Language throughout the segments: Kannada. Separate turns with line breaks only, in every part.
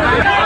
Yeah.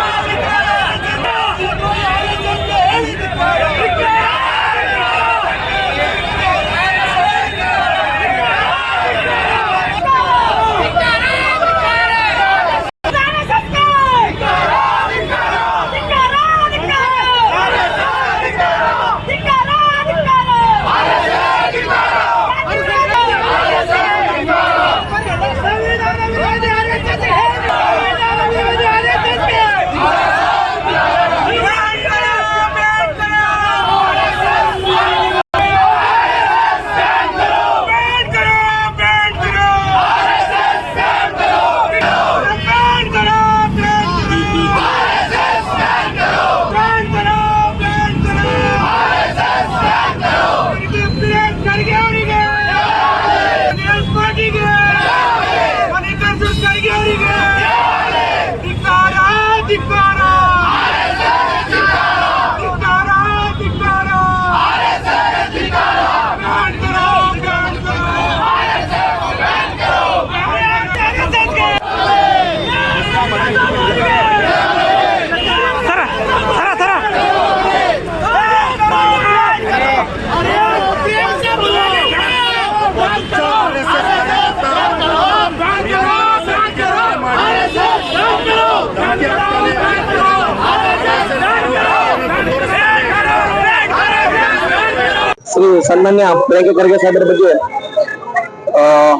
ಶ್ರೀ ಸನ್ಮಾನ್ಯ ಪ್ರಿಯಾಂಕ ಖರ್ಗೆ ಸಾಹೇಬರ ಬಗ್ಗೆ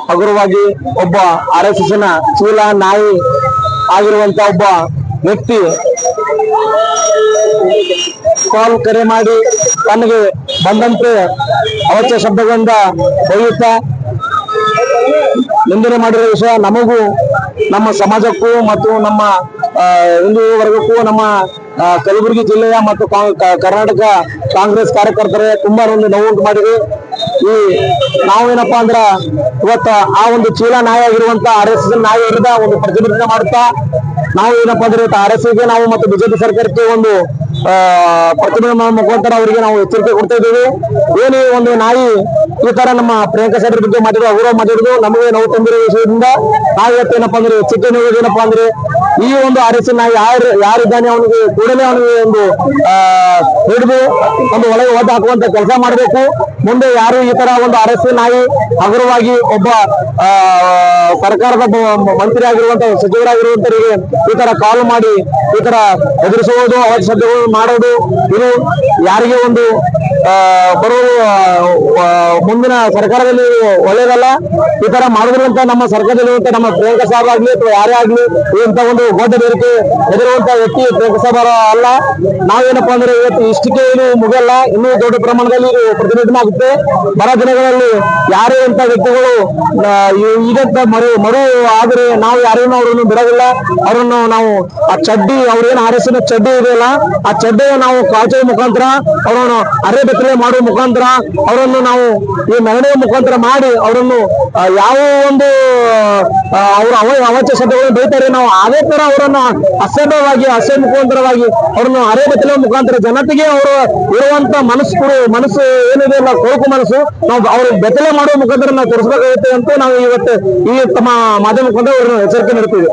ಹಗುರವಾಗಿ ಒಬ್ಬ ಆರ್ ಎಸ್ ಎಸ್ನ ಚೀಲ ನಾಯಿ ಆಗಿರುವಂತ ಒಬ್ಬ ವ್ಯಕ್ತಿ ಕಾಲ್ ಕರೆ ಮಾಡಿ ತನಗೆ ಬಂದಂತೆ ಅವಶ್ಯ ಶಬ್ದಗಳಿಂದ ಬೈಯುತ್ತಾ ನಿಂದನೆ ಮಾಡಿರೋ ವಿಷಯ ನಮಗೂ, ನಮ್ಮ ಸಮಾಜಕ್ಕೂ ಮತ್ತು ನಮ್ಮ ಹಿಂದೂ ವರ್ಗಕ್ಕೂ ನಮ್ಮ ಕಲಬುರಗಿ ಜಿಲ್ಲೆಯ ಮತ್ತು ಕರ್ನಾಟಕ ಕಾಂಗ್ರೆಸ್ ಕಾರ್ಯಕರ್ತರೇ ತುಂಬಾ ಒಂದು ನೋವುಂಟು ಮಾಡಿದೆ. ಈ ನಾವೇನಪ್ಪಾ ಅಂದ್ರ ಇವತ್ತ ಆ ಒಂದು ಚೀಲ ನಾಯಿ ಆಗಿರುವಂತ ಆರ್ ಎಸ್ ಎಸ್ ನಾಯಿ ಒಂದು ಪ್ರತಿಭಟನೆ ಮಾಡುತ್ತಾ, ನಾವು ಏನಪ್ಪ ಅಂದ್ರೆ ಆರ್ ಎಸ್ಗೆ ನಾವು ಮತ್ತು ಬಿಜೆಪಿ ಸರ್ಕಾರಕ್ಕೆ ಒಂದು ಪ್ರತಿಭಟನೆ ಮುಖಾಂತರ ಅವರಿಗೆ ನಾವು ಎಚ್ಚರಿಕೆ ಕೊಡ್ತಾ ಇದ್ದೀವಿ. ಏನು ಒಂದು ನಾಯಿ ಈ ತರ ನಮ್ಮ ಪ್ರಿಯಾಂಕಾ ಸಾಹೇಬ್ರ ಬಗ್ಗೆ ಮಾತಾಡೋ ಅವರು ಮಾತಾಡೋದು ನಮಗೆ ನೋವು ತಂದಿರೋ ವಿಷಯದಿಂದ ನಾವು ಇವತ್ತೇನಪ್ಪಾ ಅಂದ್ರೆ ಎಚ್ಚರಿಕೆ ನೀಡೋದೇನಪ್ಪಾ ಅಂದ್ರೆ ಈ ಒಂದು ಅರಸಿನ ಯಾರು ಯಾರಿದ್ದಾನೆ ಅವನಿಗೆ ಕೂಡಲೇ ಅವನಿಗೆ ಒಂದು ಹಿಡಿದು ಒಂದು ಒಳಗೆ ಒದ್ದು ಹಾಕುವಂತ ಕೆಲಸ ಮಾಡಬೇಕು. ಮುಂದೆ ಯಾರು ಈ ತರ ಒಂದು ಆರ್ ಎಸ್ ನಾಯಿ ಹಗುರವಾಗಿ ಒಬ್ಬ ಸರ್ಕಾರದ ಮಂತ್ರಿ ಆಗಿರುವಂತ ಸಚಿವರಾಗಿರುವಂತರಿಗೆ ಈ ತರ ಕಾಲ್ ಮಾಡಿ ಈ ತರ ಎದುರಿಸುವುದು ಅವರ ಶಬ್ದಗಳು ಮಾಡೋದು, ಇದು ಯಾರಿಗೆ ಒಂದು ಬರುವ ಮುಂದಿನ ಸರ್ಕಾರದಲ್ಲಿ ಒಳ್ಳೇದಲ್ಲ? ಈ ತರ ಮಾಡಿದ್ರಂತ ನಮ್ಮ ಸರ್ಕಾರದಲ್ಲಿ ನಮ್ಮ ಪ್ರಿಯಾಂಕಾ ಸಾಹೇಬ್ ಆಗ್ಲಿ ಅಥವಾ ಯಾರೇ ಆಗ್ಲಿ ಇಂತ ಒಂದು ದೊಡ್ಡ ಬೇರಿಕೆ ಎದುರುವಂತ ವ್ಯಕ್ತಿ ಪ್ರಿಯಾಂಕಾ ಸಾಹೇಬ್ ಅಲ್ಲ. ನಾವೇನಪ್ಪ ಅಂದ್ರೆ ಇವತ್ತು ಇಷ್ಟಕ್ಕೆ ಏನು ಮುಗಲ್ಲ ಇನ್ನೂ ದೊಡ್ಡ ಪ್ರಮಾಣದಲ್ಲಿ ಪ್ರತಿಭಟನೆ ಆಗುತ್ತೆ. ಬರ ದಿನಗಳಲ್ಲಿ ಯಾರೇ ಅಂತ ವ್ಯಕ್ತಿಗಳು ಈಗಂತ ಮರು ಮರು ಆದ್ರೆ ನಾವು ಯಾರೇನು ಅವರನ್ನು ಬಿಡೋದಿಲ್ಲ. ಅವರನ್ನು ನಾವು ಆ ಚಡ್ಡಿ ಅವ್ರೇನು ಆರಿಸಿದ ಚಡ್ಡಿ ಇದೆಯಲ್ಲ, ಆ ಚಡ್ಡಿಯ ನಾವು ಕಾಚುವ ಮುಖಾಂತರ ಅವರನ್ನು ಅರೆ ಬೆತ್ತಲೆ ಮಾಡುವ ಮುಖಾಂತರ ಅವರನ್ನು ನಾವು ಈ ಮೆರವಣಿಗೆ ಮುಖಾಂತರ ಮಾಡಿ ಅವರನ್ನು ಯಾವ ಒಂದು ಅವರ ಅವ, ಅವಾಚ್ಯ ಶಬ್ದಗಳನ್ನು ಬೈತಾರೆ ನಾವು ಅದೇ ತರ ಅವರನ್ನು ಅಸಭ್ಯವಾಗಿ ಅಸಹ್ಯ ಮುಖಾಂತರವಾಗಿ ಅವರನ್ನು ಅರೆ ಬೆತ್ತಲೆ ಮುಖಾಂತರ ಜನತೆಗೆ ಅವರು ಇರುವಂತ ಮನಸ್ಸು ಮನಸ್ಸು ಏನಿದೆ ಅಲ್ಲ ಕೊಳಕು ಮನಸ್ಸು ನಾವು ಅವ್ರ ಬೆತ್ತಲೆ ಮಾಡುವ ಮುಖಾಂತರ ನಾವು ತೋರಿಸಬೇಕಾಗುತ್ತೆ ಅಂತ ನಾವು ಇವತ್ತು ಈ ತಮ್ಮ ಮಾಧ್ಯಮ ಮುಖಾಂತರ ಅವರನ್ನು ಎಚ್ಚರಿಕೆ ನೀಡ್ತೀವಿ